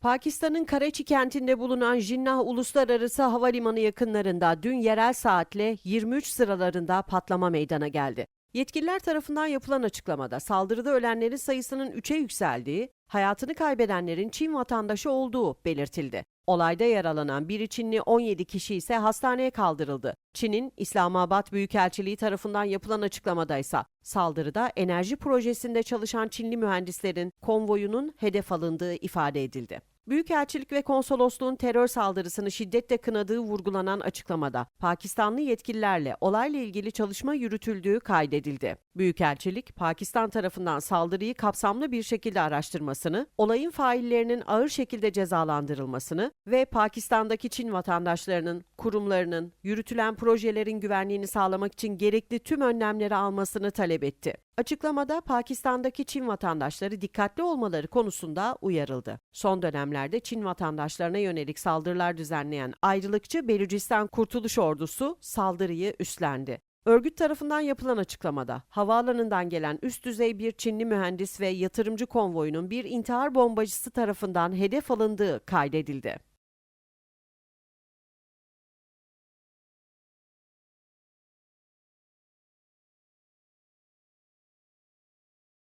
Pakistan'ın Karachi kentinde bulunan Jinnah Uluslararası Havalimanı yakınlarında dün yerel saatle 23 sıralarında patlama meydana geldi. Yetkililer tarafından yapılan açıklamada saldırıda ölenlerin sayısının 3'e yükseldiği, hayatını kaybedenlerin Çin vatandaşı olduğu belirtildi. Olayda yaralanan biri Çinli 17 kişi ise hastaneye kaldırıldı. Çin'in İslamabad Büyükelçiliği tarafından yapılan açıklamada ise saldırıda enerji projesinde çalışan Çinli mühendislerin konvoyunun hedef alındığı ifade edildi. Büyükelçilik ve konsolosluğun terör saldırısını şiddetle kınadığı vurgulanan açıklamada Pakistanlı yetkililerle olayla ilgili çalışma yürütüldüğü kaydedildi. Büyükelçilik, Pakistan tarafından saldırıyı kapsamlı bir şekilde araştırmasını, olayın faillerinin ağır şekilde cezalandırılmasını ve Pakistan'daki Çin vatandaşlarının, kurumlarının, yürütülen projelerin güvenliğini sağlamak için gerekli tüm önlemleri almasını talep etti. Açıklamada Pakistan'daki Çin vatandaşları dikkatli olmaları konusunda uyarıldı. Son dönemlerde Çin vatandaşlarına yönelik saldırılar düzenleyen ayrılıkçı Belucistan Kurtuluş Ordusu saldırıyı üstlendi. Örgüt tarafından yapılan açıklamada havaalanından gelen üst düzey bir Çinli mühendis ve yatırımcı konvoyunun bir intihar bombacısı tarafından hedef alındığı kaydedildi.